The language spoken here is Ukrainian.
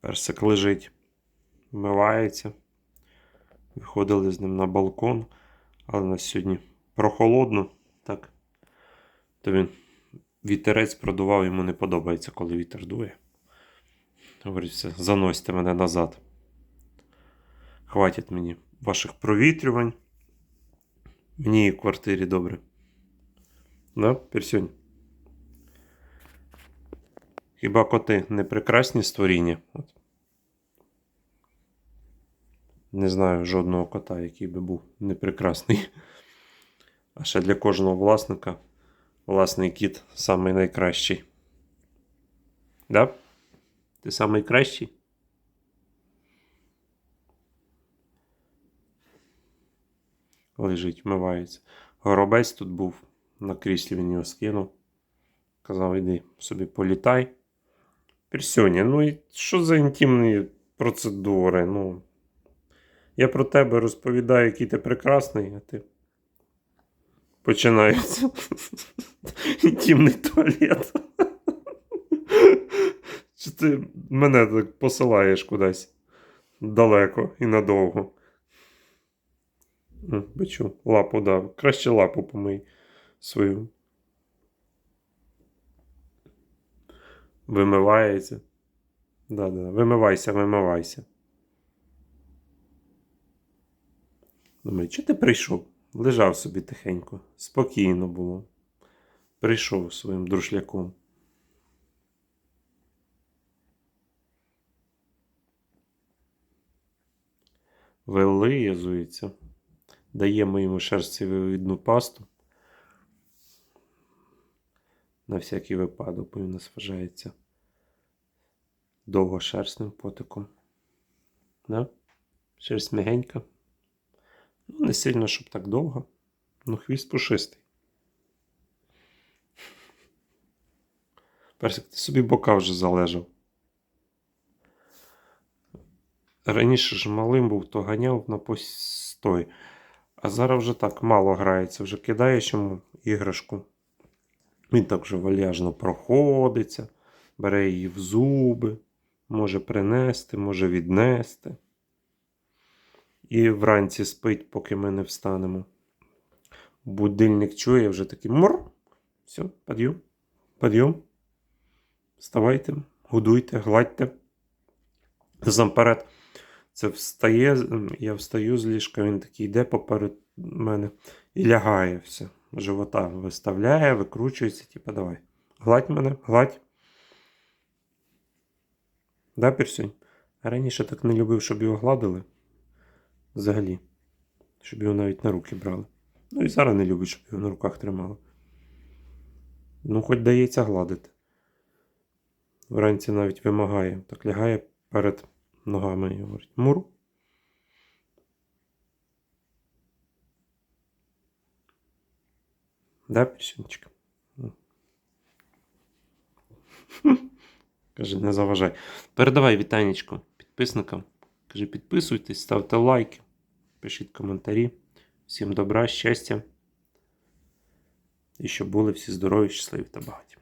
Персик лежить, вмивається. Виходили з ним на балкон, але нас сьогодні прохолодно, так. То він вітерець продував, йому не подобається, коли вітер дує. Говорить, все, заносьте мене назад. Хватить мені ваших провітрювань. Мені і в квартирі добре. Да, Персюнь? Хіба коти не прекрасні створіння? Не знаю жодного кота, який би був не прекрасний. А ще для кожного власника власний кіт самий найкращий. Да? Ти самий кращий? Лежить, вмивається. Горобець тут був на кріслі, він його скинув. Казав, іди собі політай. Персюня, ну і що за інтимні процедури? Ну, я про тебе розповідаю, який ти прекрасний, а ти. Починається інтимний туалет. Чи ти мене так посилаєш кудись далеко і надовго? Бачу, лапу дав. Краще лапу помий свою. Вимивається. Да-да. Вимивайся, вимивайся. Думаю, чи ти прийшов? Лежав собі тихенько. Спокійно було. Прийшов своїм друшляком. Вилизується. Даємо йому шерстцевидну пасту. На всякий випадок, він нас вважається довгошерстним потиком. Да? Шерсть м'ягенька. Ну, не сильно, щоб так довго. Ну, хвіст пушистий. Персик, ти собі бока вже залежав. Раніше ж малим був, то ганяв на постой. А зараз вже так мало грається, вже кидаєш йому іграшку. Він так вже вальяжно проходиться, бере її в зуби, може принести, може віднести. І вранці спить, поки ми не встанемо. Будильник чує вже такий мур. Все, підйом, підйом. Вставайте, годуйте, гладьте. Замперед. Це встає, я встаю з ліжка, він такий йде поперед мене і лягає все. Живота виставляє, викручується, типу, давай. Гладь мене, гладь. Да, Пірсюнь? Раніше так не любив, щоб його гладили. Взагалі. Щоб його навіть на руки брали. Ну і зараз не любить, щоб його на руках тримали. Ну, хоч дається гладити. Вранці навіть вимагає. Так лягає перед ногами і говорить Мур. Да, Пірсюнечка? Каже, не заважай. Передавай вітанечко підписникам. Каже, підписуйтесь, ставте лайки, пишіть коментарі. Всім добра, щастя. І щоб були всі здорові, щасливі та багаті.